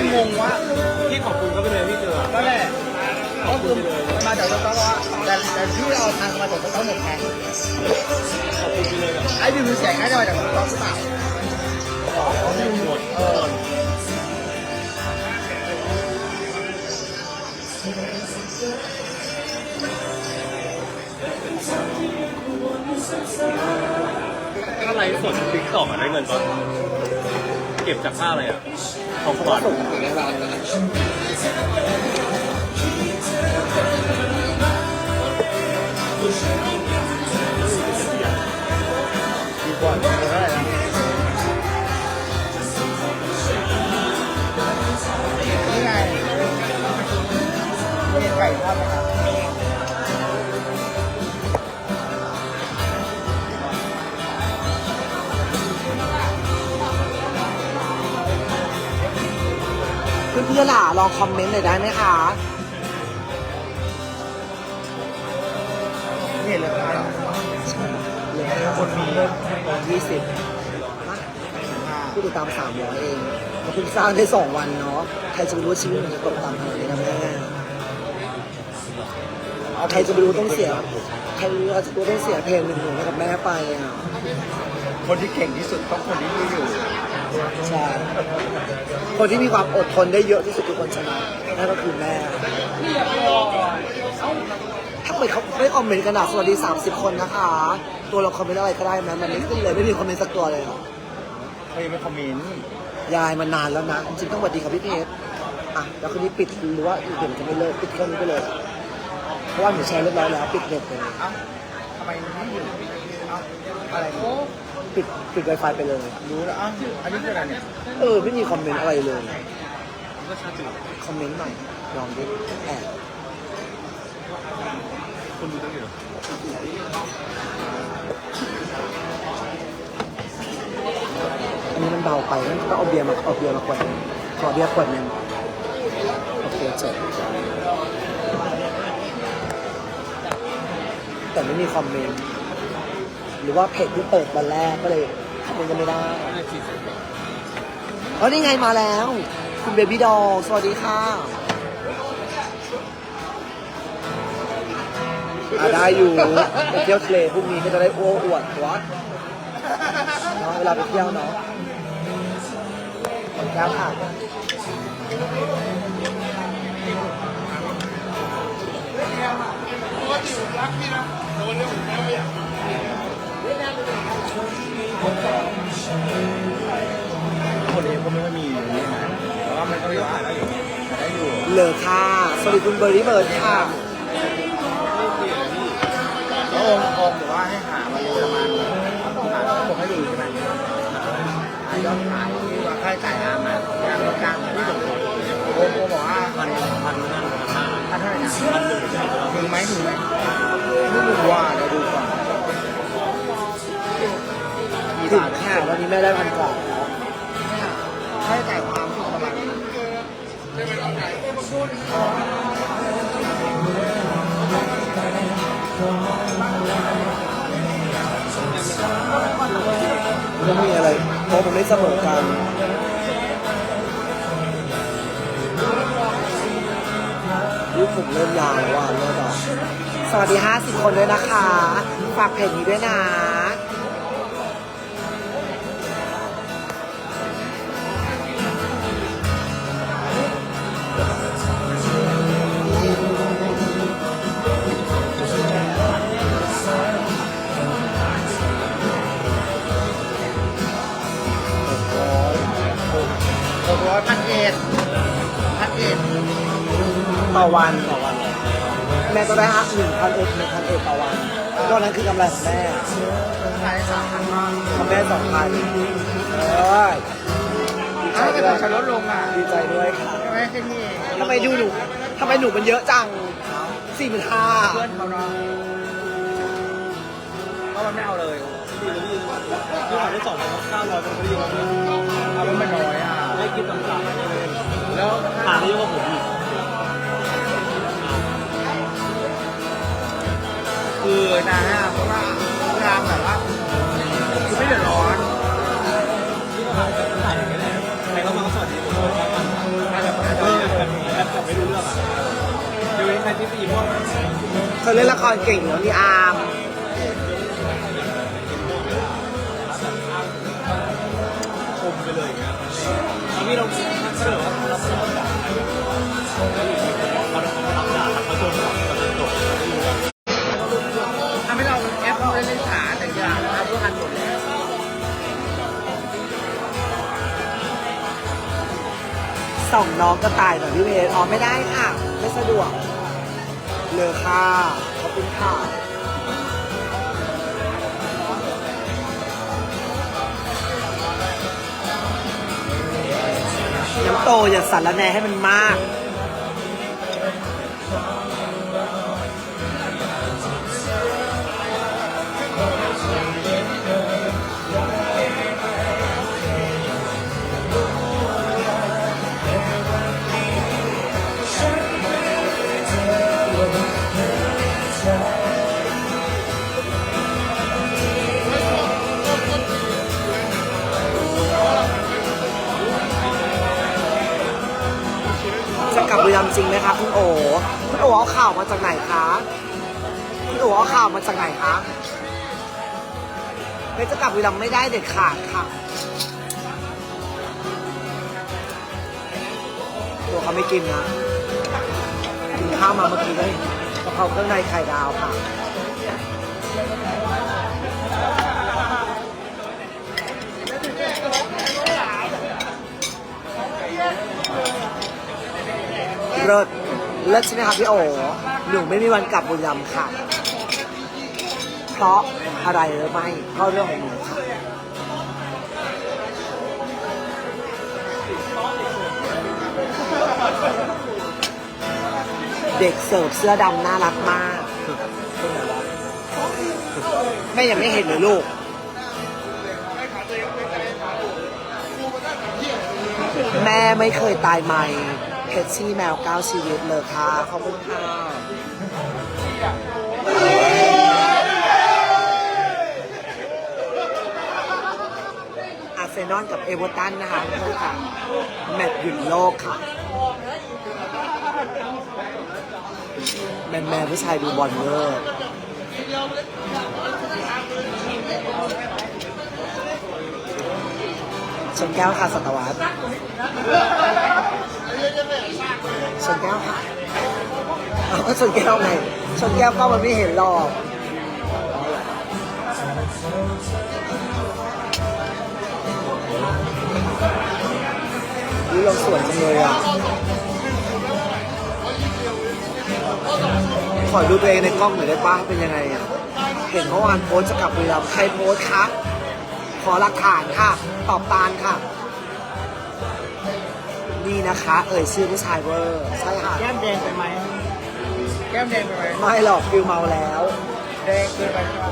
เลยงงว่าพี่ขอบคุณเขาไปเลยพี่เจอก็แหละก็คือมันมาจากรถต้องว่าแต่แต่ที่เอาทางมาจากรถต้องหมดไงขอบคุณไปเลยแบบไอ้วิวเสียงน่าจะมาจากรถต้องหรือเปล่าหมดเออถ้าไลฟ์สดติ๊กต็อกได้เงินปะเก็บจากค่าอะไรอะ ของขวัญส่งถึงร้านนะดีกว่า พื่อนๆล่ะลองคอมเมนต์หน่อยได้ไหมคะนี่เลยครับเหลือคนมียี่สิบผู้ติดตามสามร้อยเองเราเพิ่งสร้างได้สองวันเนาะ ใครจะไปรู้ว่าชีวิตมันจะตกต่ำขนาดนี้นะแม่เอาใครจะไปรู้ต้องเสีย ใครรู้ว่าจะรู้ต้องเสียเพลงหนึ่งหนึ่งให้กับแม่ไปอะ คนที่เก่งที่สุดต้องคนที่ดูอยู่ ใช่คนที่มีความอดทนได้เยอะที่สุดคือคนชนะนั่นก็คือแม่ถ้าไปเขาไม่คอมเมนต์กันอะสวัสดี 30 คนนะคะ ตัวเราคอมเมนต์อะไรก็ได้ไหมมันไม่ขึ้นเลยไม่มีคอมเมนต์สักตัวเลยเหรอเขายังไม่คอมเมนต์ยายมานานแล้วนะจริงๆต้องสวัสดีครับพี่เพชรอะแล้วคืนนี้ปิดหรือว่าอีกเดี๋ยวจะไม่เลิกปิดเครื่องนี้ไปเลยเพราะว่าหนูแชร์เรียบร้อยแล้วปิดเน็ตไปเลยเอ้าทำไมมันไม่อยู่เอ้าอะไรเนี่ย ปิดปิดไวไฟไปเลย รู้แล้วเอ้าอันนี้คืออะไรเนี่ยเออ ไม่มีคอมเมนต์อะไรเลย ก็ชัดอยู่คอมเมนต์หน่อยลองดิแอบคนดูตั้งเยอะอันนี้มันเบาไปงั้นก็เอาเบียร์มาเอาเบียร์มาขวดหนึงขอเบียร์ขวดหนึงโอเคจบแต่ไม่มีคอมเมนต์ หรือว่าเพจที่เปิดวันแรกก็เลยคอมเมนต์กันไม่ได้ได้สี่สิบอ๋อนี่ไงมาแล้ว คุณเบบี้ดอลสวัสดีค่ะอะได้อยู่ไปเที่ยวทะเลพรุ่งนี้ก็จะได้อ้วอวดวัดเนาะเวลาไปเที่ยวเนาะขอบคุณครับค่ะ คนเองก็ไม่ค่อยมีอย่างนี้นะแต่ว่ามันก็ยังหาได้อยู่หาได้อยู่เหลือค่ะสวัสดีคุณเบอร์รี่เบิร์ดค่ะแล้วองค์องค์บอกว่าให้หามาเลยประมาณหาบอกให้ดูใช่ไหมหายอดขายที่ว่าค่าใช้จ่ายอามาอย่างรถจ้างที่ผมโอ้โหบอกว่าพันพันนั่นพันห้าถ้าเท่าไหร่นะพันหนึ่งใช่ไหมครับถึงไหมถึงไหมไม่ วันนี้แม่ได้พันกว่าแล้วค่าใช้จ่ายความสุขประมาณมันมีอะไรเพราะมันไม่เสมอกันรูปผมเริ่มยาวแล้วว่าเริ่มอะสวัสดี 50 คนด้วยนะคะ ฝากเพจนี้ด้วยนะ ต่อวันต่อวัน แม่ก็ได้ห้าหนึ่งพันเอ็ดหนึ่งพันเอ็ดต่อวันก็นั้นคือกำไรของแม่ขายสามพันบาทของแม่สองพันเออถ้าเกิดเราใช้ลดลงอะดีใจด้วยค่ะใช่ไมแค่นี้เองทำไมดูหนูทำไมหนูมันเยอะจังสี่หมื่นห้าเพื่อนเขาเนาะเพราะมันไม่เอาเลยที่ขายได้สองพันเก้าร้อยเป็นพอดีเลยเอามันไม่น้อยอะได้กินต่างๆแล้วหาได้เยอะกว่าผมอีก คือนาห้าเพราะว่าพามแบบว่าคือไม่เดือดร้อนใครก็มาสวัสดีผมด้วยครับเออแบบไม่รู้เรื่องอะดูในที่ปีพวกเขาเล่นละครเก่งเนาะนี่อาร์มชมไปเลยครับพี่ลองเสนอว่าเราเป็นคแบบ ส่องน้องก็ตายหน่อยพี่เมย์อ๋อไม่ได้ค่ะ ไม่สะดวกเลอค่ะขอบคุณค่ะน้ำโตอย่าสั่นละแนให้มันมาก บุรีรัมย์ไม่ได้เด็ดขาดค่ะตัวเขาไม่กินนะกินข้าวมาเมื่อกี้เลยกะเพราเครื่องในไข่ดาวค่ะเลิศเลิศใช่ไหมครับพี่โอ๋หนูไม่มีวันกลับบุรีรัมย์ค่ะ เพราะอะไรหรือไม่เก็เรื่องของหนู เด็กเสิร์ฟเสื้อดำน่ารักมาก แม่ยังไม่เห็นเลยลูก แม่ไม่เคยตายใหม่เพชชี่แมวเก้าชีวิตเลยค่ะขอบคุณค่ะอาร์เซนอลกับเอเวอร์ตันนะคะทุกคนค่ะ แมตช์หยุดโลกค่ะ แมนแมนผู้ชายดูบอลเวอร์ชนแก้วค่ะสัตวัตชนแก้วค่ะเอาก็ชนแก้วไงชนแก้วก็มันไม่เห็นหรอกนี่เราสวยจังเลยอะ ขอดูตัวเองในกล้องหน่อยได้ป้าเป็นยังไงอะเห็นเมื่อวานโพสต์จะกลับบุรีรัมย์ใครโพสต์คะขอหลักฐานค่ะ ตอบตานค่ะ นี่นะคะ เอ่ยชื่อผู้ชายเวอร์ใช่ค่ะแก้มแดงไปไหมแก้มแดงไปไหมไม่หรอกฟิลเมาแล้ว แดงเกินไปใช่ไหม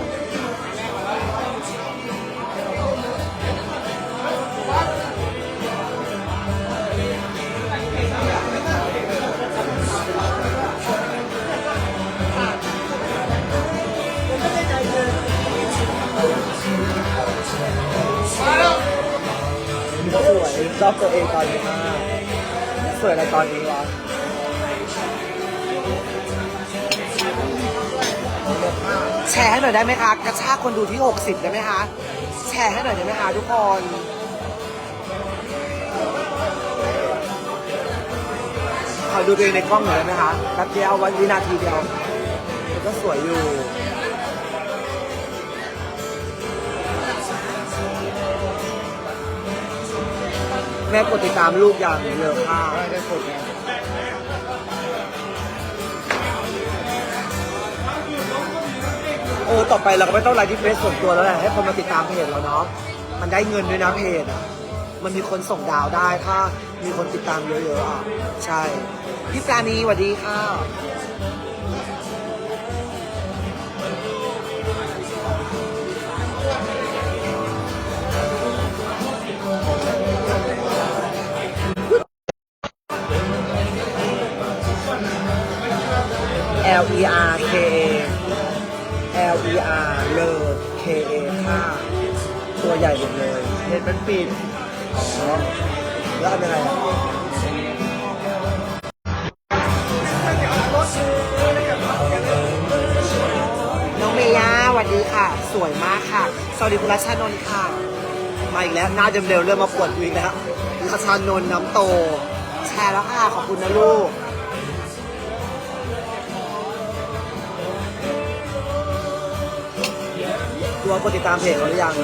สวยชอบตัวเองตอนนี้มากสวยอะไรตอนนี้วะแชร์ให้หน่อยได้ไหมคะ กระชากคนดูที่ 60 ได้ไหมคะ แชร์ให้หน่อยได้ไหมคะทุกคนขอดูตัวเองในกล้องหน่อยได้ไหมคะแป๊บเดียววันวินาทีเดียวมันก็สวยอยู่ แม่กดติดตามลูกอย่างเยอะค่ะอะไรจะสุดไงเออต่อไปเราก็ไม่ต้องไลฟ์ที่เฟซส่วนตัวแล้วแหละให้คนมาติดตามเพจเราเนาะมันได้เงินด้วยนะเพจอะมันมีคนส่งดาวได้ถ้ามีคนติดตามเยอะๆอะใช่พี่ปราณีสวัสดีค่ะ L E R K A L E R เลอ K A ค่ะตัวใหญ่หมดเลยเห็นมันปิดอ๋อแล้วทำยังไงอะวยมากค่ะ สวัสดีคุณรัชชานนท์ค่ะ มาอีกแล้วหน้าเดิมๆเริ่มมาปวดอีกแล้วรัชชานนท์น้ำโต แชร์แล้วค่ะ ขอบคุณนะลูก ตัวกดติดตามเพจเขาหรือยัง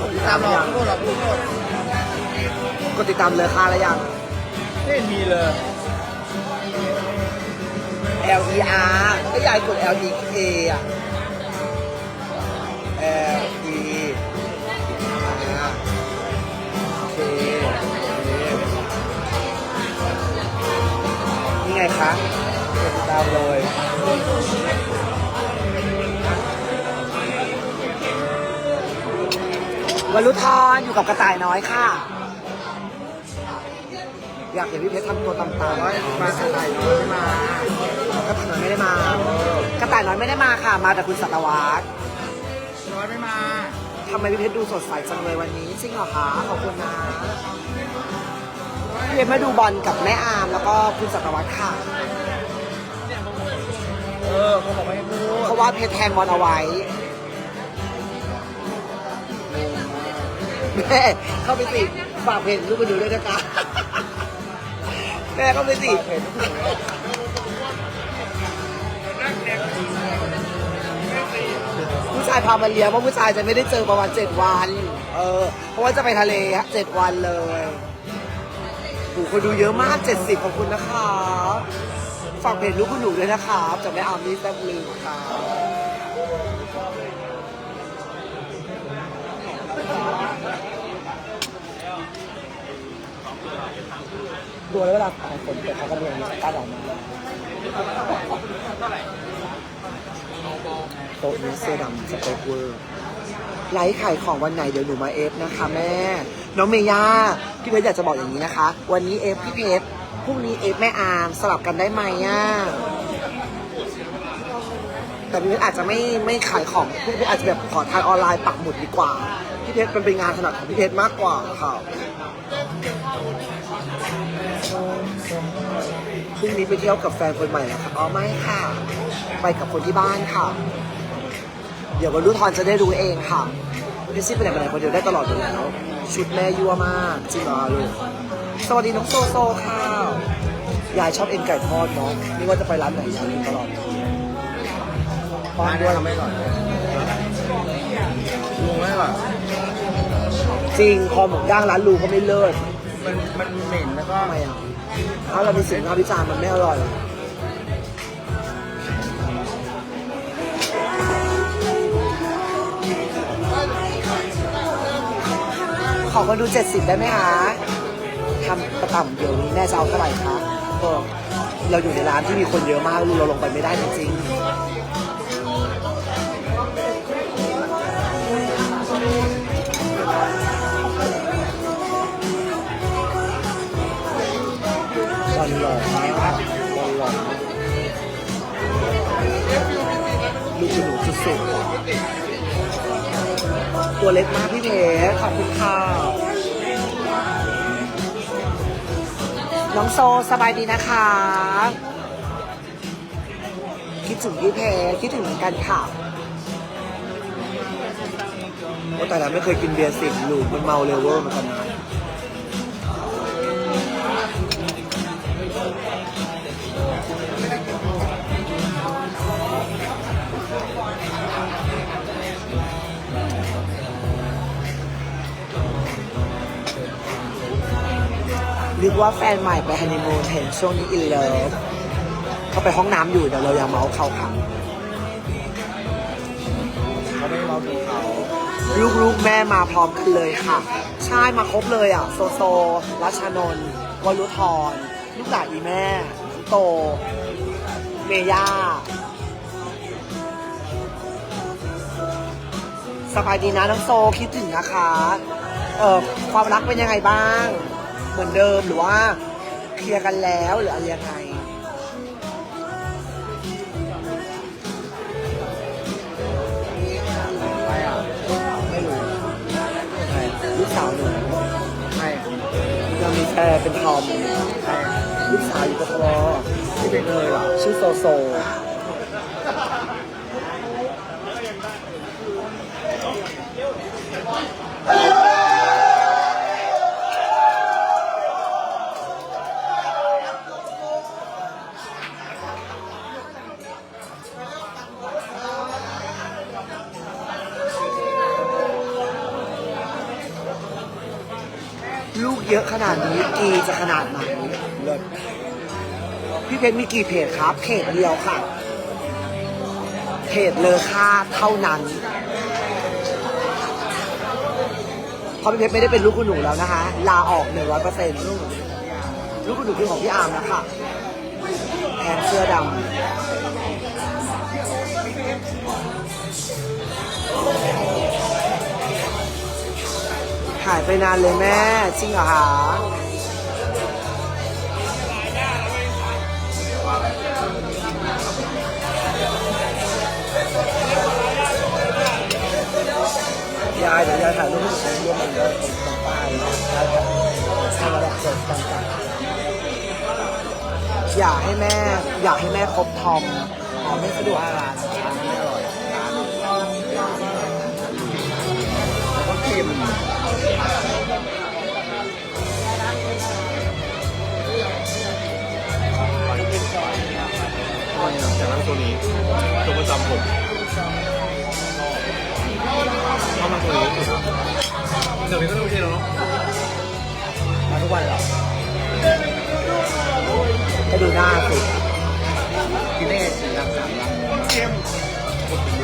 กดติดตาตามมหหรือลอยักงพูดหรอกพูดหมดกดติดตามเลยค่ะหรือยังไม่เห็นมีเลย L E R ก็ยายกด L E A อะ L E R โอเคนี่ไงคะกดติดตามเลย วรุธรอยู่กับกระต่ายน้อยค่ะ อยากเห็นพี่เพชรทำตัวต่ำๆร้อยมาสไตล์น้อยไม่มา กระต่ายน้อยไม่ได้มา กระต่ายน้อยไม่ได้มาค่ะ มาแต่คุณสัตวัฒน์น้อยไม่มาทำไมพี่เพชรดูสดใสจังเลยวันนี้จริงเหรอคะขอบคุณนะพี่เพชรมาดูบอลกับแม่อามแล้วก็คุณสัตวัฒน์ค่ะ เออเขาบอกไม่ให้พูดเพราะว่าเพชรแทงบอลเอาไว้ แม่เข้าไปสิฝากเพจลูกไปดูด้วยนะคะแม่เข้าไปสิเห็นทุกคนผู้ชายพามาเลี้ยงเพราะผู้ชายจะไม่ได้เจอประมาณเจ็ดวัน เออ เพราะว่าจะไปทะเลฮะเจ็ดวันเลยโอ้คนดูเยอะมากเจ็ดสิบขอบคุณนะคะฝากเพจลูกคุณหนูด้วยนะครับจากแม่อาร์มี่แซ่บลืมครับ ตัวแล้วเวลาของฝนตกเขาก็เรียนการออกมาโต๊ะนี้เสื้อดำสเปกเวอร์ไลฟ์ขายของวันไหนเดี๋ยวหนูมาเอฟนะคะแม่ น้องเมย่าพี่เพชรอยากจะบอกอย่างนี้นะคะ วันนี้เอฟพี่เพชรพรุ่งนี้เอฟแม่อาร์มสลับกันได้ไหมอะแต่พี่เพชรอาจจะไม่ไม่ขายของพี่เพชรอาจจะแบบขอทานออนไลน์ปักหมุดดีกว่าพี่เพชรมันเป็นงานถนัดของพี่เพชรมากกว่าค่ะ พรุ่งนี้ไปเที่ยวกับแฟนคนใหม่แล้วค่ะอ๋อไม่ค่ะ ไปกับคนที่บ้านค่ะ เดี๋ยววันรุ่ทอนจะได้รู้เองค่ะพี่ซี่ไปไหนมาไหนคนเดียวได้ตลอดอยู่แล้ว ชุดแม่ยั่วมากจริงเหรอลูกสวัสดีน้องโซโซค่ะยายชอบเอ็นไก่ทอดเนาะนี่ว่าจะไปร้านไหนยายกินตลอดป้อนมาด้ด้ววยยทำไม่ก่อนลุงไม่ก่อนจริงคอหมูย่างร้านลูก็ไม่เลิศมันมันเหม็นแล้วก็ทำไมอะ ถ้าเรามีสิ่งวิพากษ์วิจารณ์มันไม่อร่อย ขอคนดู 70 ได้ไหมคะทำประต่ำเดี๋ยวนี้แม่จะเอาเท่าไหร่คะก็เราอยู่ในร้านที่มีคนเยอะมากเราลงไปไม่ได้จริงๆ เล็กมากพี่เพชรขอบคุณค่ะน้องโซสบายดีนะคะ คิดถึงพี่เพชรคิดถึงเหมือนกันค่ะโอ้แต่ละไม่เคยกินเบียร์สิบลูกมันเมาเลเวอร์เหมือนกันนะ นึกว่าแฟนใหม่ไปฮันนีมูนเห็นช่วงนี้อินเลิฟเขาไปห้องน้ำอยู่เดี๋ยวเราอย่าเมาส์เขาค่ะเขาไม่มาดูเขาลูกๆแม่มาพร้อมกันเลยค่ะ ใช่มาครบเลยอะ โซโซรัชนนท์วรุธรลูกหลานอีแม่โต เมย่าสบายดีนะน้องโซคิดถึงนะคะ เออความรักเป็นยังไงบ้าง เหมือนเดิมหรือว่าเคลียร์กันแล้วหรืออะไรยังไงใครอะไม่รู้ใครลูกสาวหนูใครยังมีแฟนเป็นทอมใครลูกสาวอยู่กทมที่เป็นเลยเหรอชื่อโซโซ ลูกเยอะขนาดนี้กีจะขนาดไหนเลิศพี่เพชรมีกี่เพจครับ เพจเดียวค่ะ เพจเลอค่าเท่านั้นเพราะพี่เพชรไม่ได้เป็นลูกคุณหนูแล้วนะคะ ลาออกหนึ่งร้อยเปอร์เซ็นต์ลูกคุณหนูคือของพี่อาร์มนะคะแทนเสื้อดำ หายไปนานเลยแม่จริงเหรอคะยายเดี๋ยวยายถ่ายรูปให้หนูร่วมกันเลยตรงป้ายนะยายถ่ายให้ระดับเสร็จต่างๆอยากให้แม่ อยากให้แม่ครบทอมทอมไม่สะดวกร้านร้านไม่อร่อยร้านแล้วก็เค็ม ทำไมอะจะนั่งตัวนี้ตัวประจำผมชอบนั่งตัวนี้สุดเดี๋ยวนี้ก็โอเคแล้วเนาะมาทุกวันเหรอให้ดูหน้าสิกินได้ไงสี่รังสามรังเค็ม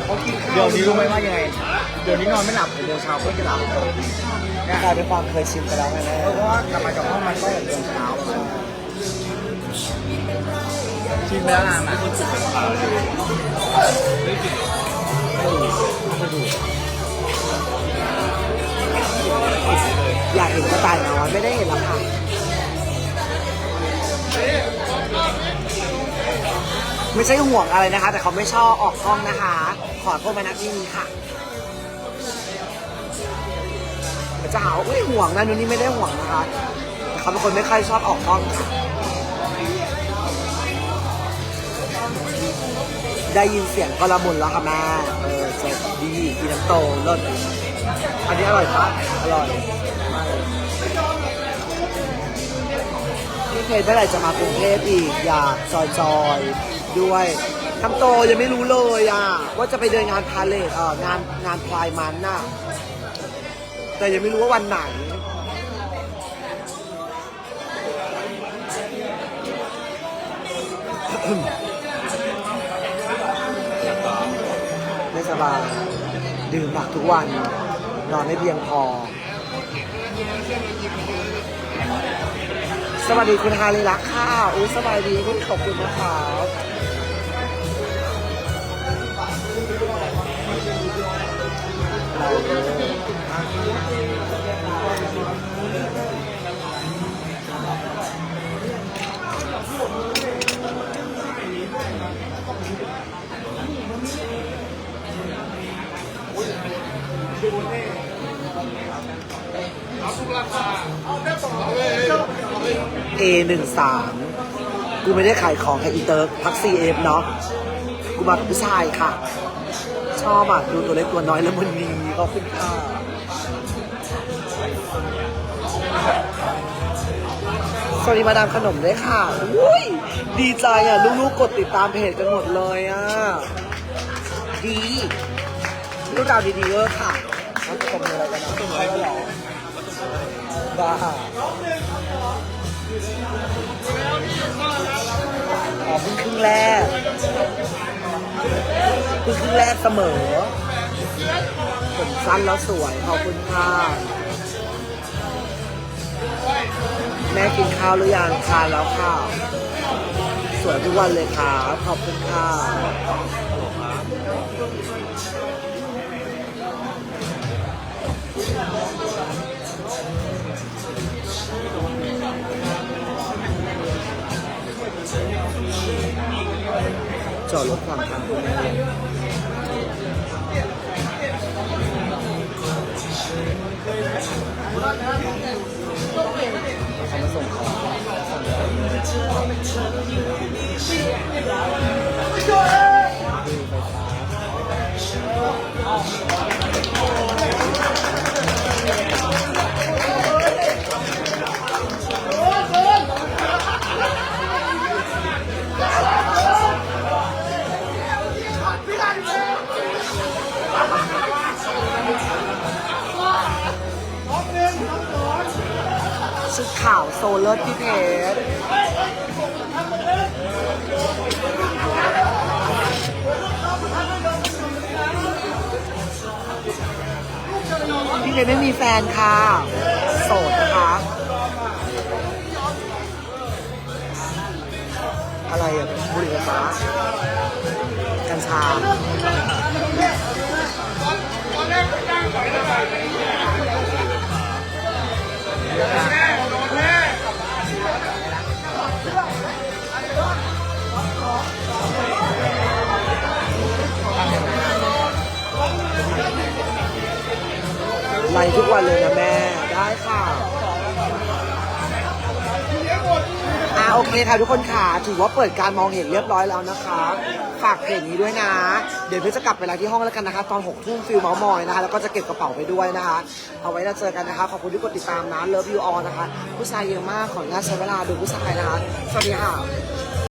เขากินข้าวเดี๋ยวนี้รู้ไหมว่ายังไง เดี๋ยวนี้นอนไม่หลับเดี๋ยวเช้าเพื่อจะหลับเนี่ย กลายเป็นความเคยชินไปแล้วไงแม่เพราะว่ากลับมาจากห้องมันก็อย่างเดิมเช้าประมาณชิมไปแล้วนานนะคนสุดเป็นขาเลยได้กลิ่นเหรออยากเห็นกระต่ายน้อยไม่ได้เห็นหรอกค่ะไม่ใช่ห่วงอะไรนะคะ แต่เขาไม่ชอบออกกล้องนะคะ ขอโทษมาณที่นี้ค่ะ จะหาว่าอุ้ยห่วงนะนุ่นนี่ไม่ได้ห่วงนะคะแต่เขาเป็นคนไม่ค่อยชอบออกกล้องค่ะ ได้ยินเสียงก็ละมุนแล้วค่ะแม่เออเจ็บดีกินน้ำโตรสอันนี้อร่อยปะอร่อยพี่เพชรเมื่อไหร่จะมากรุงเทพอีกอยากจอยจอยๆด้วยทำโตยังไม่รู้เลยอะว่าจะไปเดินงานพาเลทเอองานงานพลายมันน่ะ แต่ยังไม่รู้ว่าวันไหน ไม่สบายดื่มหนักทุกวัน นอนไม่เพียงพอ สวัสดีคุณฮาริลักค่ะอุ้ยสบายดีคุณขอบคุณนะคะเอหนึ่งสามกูไม่ได้ขายของให้อีเติร์กพักซีเอฟเนาะกูมาเป็นผู้ชายค่ะ ชอบอะดูตัวเล็กตัวน้อยแล้วมันดีขอบคุณค่ะสวัสดีมาดามขนมด้วยค่ะอุ้ยดีใจอะ ลูกๆกดติดตามเพจกันหมดเลยอะ ดีลูกดาวดีๆเวอร์ค่ะ บ้าอ๋อเพิ่งครึ่งแรกเพิ่งครึ่งแรกเสมอผมสั้นแล้วสวย ขอบคุณค่ะ แม่กินข้าวหรือยังทานแล้วค่ะ สวยทุกวันเลยค่ะขอบคุณค่ะ จอดรถขวา อ่ค่ะทุกคนค่ะถือว่าเปิดการมองเห็นเรียบร้อยแล้วนะคะ ฝากเพจนี้ด้วยนะ เดี๋ยวพี่จะกลับไปไลฟ์ที่ห้องแล้วกันนะคะ ตอน6ทุ่มฟิลเมาส์มอยนะคะ แล้วก็จะเก็บกระเป๋าไปด้วยนะคะ เอาไว้เราเจอกันนะคะ ขอบคุณที่กดติดตามนะเลิฟยูออนะคะ ผู้ชายเยอะมากขออนุญาตใช้เวลาดูผู้ชายนะคะ สวัสดีค่ะ